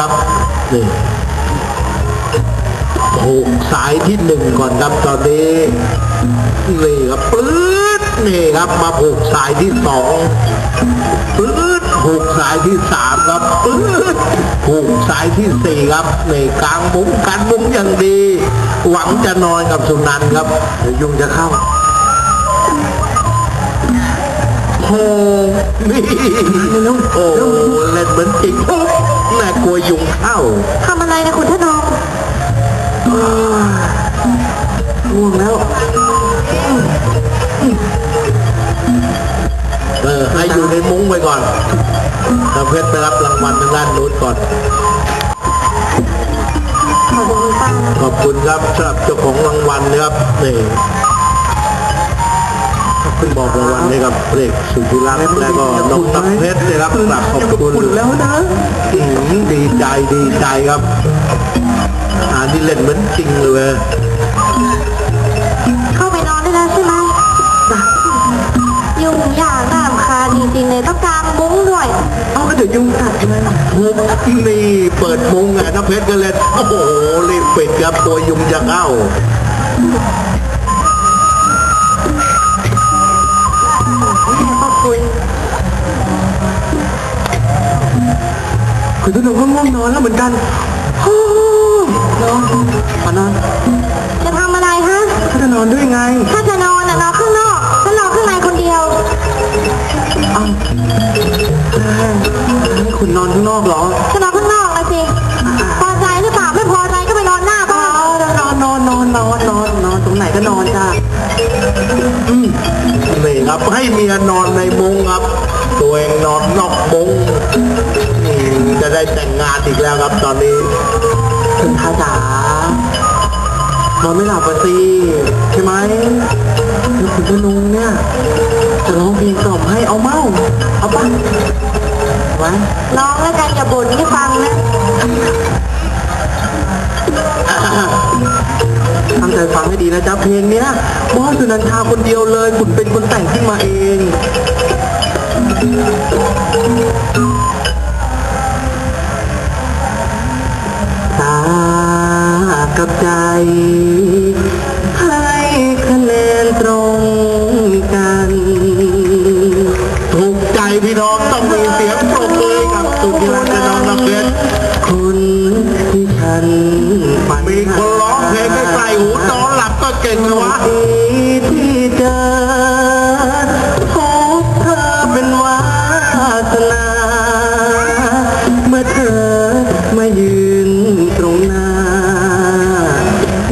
ครับนี่ผูกสายที่หนึ่งก่อนครับตอนนี้นี่ครับปื๊ดนี่ครับมาผูกสายที่สองปื๊ดผูกสายที่สามครับปื๊ดผูกสายที่สี่ครับนี่กลางมุ้งกันมุ้งอย่างดี หวังจะนอนกับสุนันครับเดี๋ยวยุงจะเข้า โอ้นี่โอ้เล่นเหมือนจริงปุ๊บแม่กลัวยุงเข้าทำอะไรนะคุณทนงง่วงแล้ว เออ ให้อยู่ในมุ้งไปก่อนตาเพชรไปรับรางวัลทางด้านนู้นก่อนขอบคุณป้านะขอบคุณครับสำหรับเจ้าของรางวัลนะครับนี่ขอบ คุณบอกรางวัลให้กับเด็กสุธิรักษ์และก็น้องตักเพชรนะครับกราบขอบคุณแล้วนะดีใจดีใจครับอ่านที่เล่นเหมือนจริงเลยเข้าไปนอนได้แล้วใช่ไหมยุ่งยากน่ารำคาญจริงๆเลยต้องกางมุ้งด้วยเอาก็เดี๋ยวยุงกัดเลยมุ้งนี่เปิดมุ้งไงน้ำเพชรก็เล่นโอ้โหรีบปิดครับตัวยุงจะเข้า กคนก็ง่วงนอนแล้วเหมือนกันโอ้นอนมานอน จะทำอะไรฮะเขาจะนอนด้วยไง ถ้าจะนอนน่ะนอนข้างนอกฉันนอนข้างในคนเดียวเอาให้คุณนอนข้างนอกเหรอ จะนอนข้างนอกเลยสิ พอใจหรือเปล่าไม่พอใจก็ไปนอนหน้าบ้านนอนนอนนอนนอนนอนนอนตรงไหนก็นอนจ้านี่ครับให้เมียนอนในมุ้งครับ ตัวเองนอนนอกมุ้งนี่ จะได้แต่งงานอีกแล้วครับตอนนี้คุณทาจ๋านอนไม่หลับปะสิใช่ไหมแล้วคุณธนุงเนี่ย จะร้องเพลงกล่อมให้เอาเมาเอาปะไว้ร้องแล้วกันอย่าบ่นให้ฟังนะตั้งใจฟังให้ดีนะจ๊ะเพลงเนี้ยบอสสุนันทาคนเดียวเลย คุณเป็นคนแต่งขึ้นมาเอง พี่น้องต้องมีเสียงปรบมือกับสุธิรัตน์และน้องน้ำเพชรคุณที่ฉันมีคนร้องเพลงใกล้ๆหูนอนหลับก็เก่งนะวะที่เจอพบเธอเป็นวาสนา เมื่อเธอมายืนตรงหน้า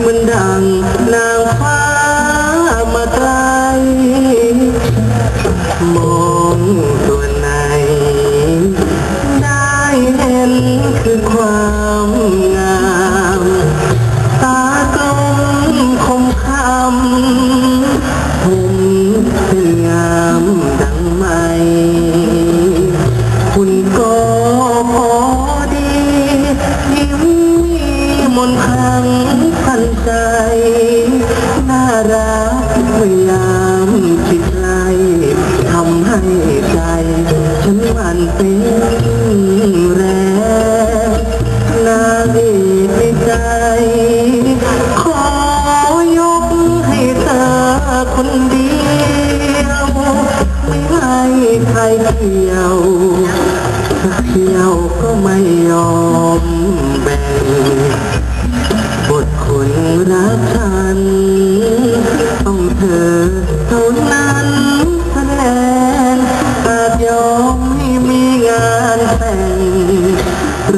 มือนดังนางฟ้า คือควา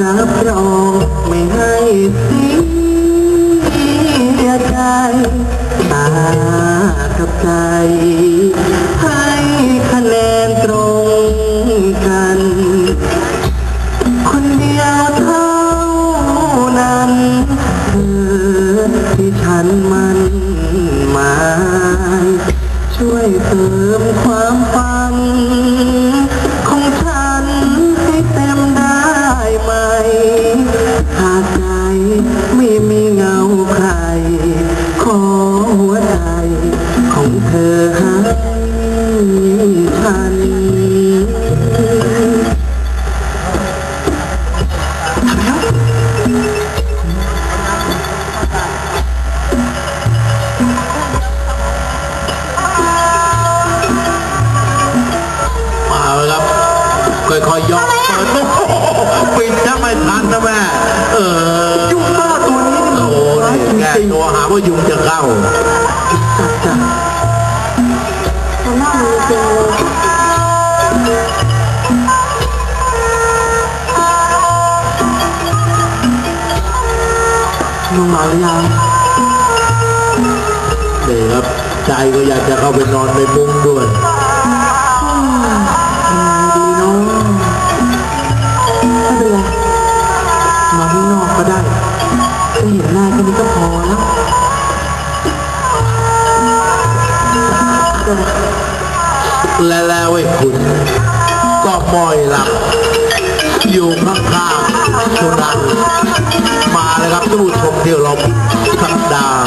รับรองไม่ให้เสียใจตากับใจ ค่อยๆย่องเปิดโอ้ปิดถ้ไม่ทันนะแม่ เออยุงบ้าตัวนี้โอ้โหแกตัวหาว่ายุ่งจะเข้าทำหน้ามืองเลยลงมาหรือยังนี่ครับ ใจก็อยากจะเข้าไปนอนในมุ้งด้วย ก็ได้ก็เห็นหน้าแค่นี้ก็พอแล้วและแล้วไอ้คุณก็มอยหลับ อยู่ข้างๆสุนันมาเลยครับทุกผู้ชมเที่ยวเราสัปดาห์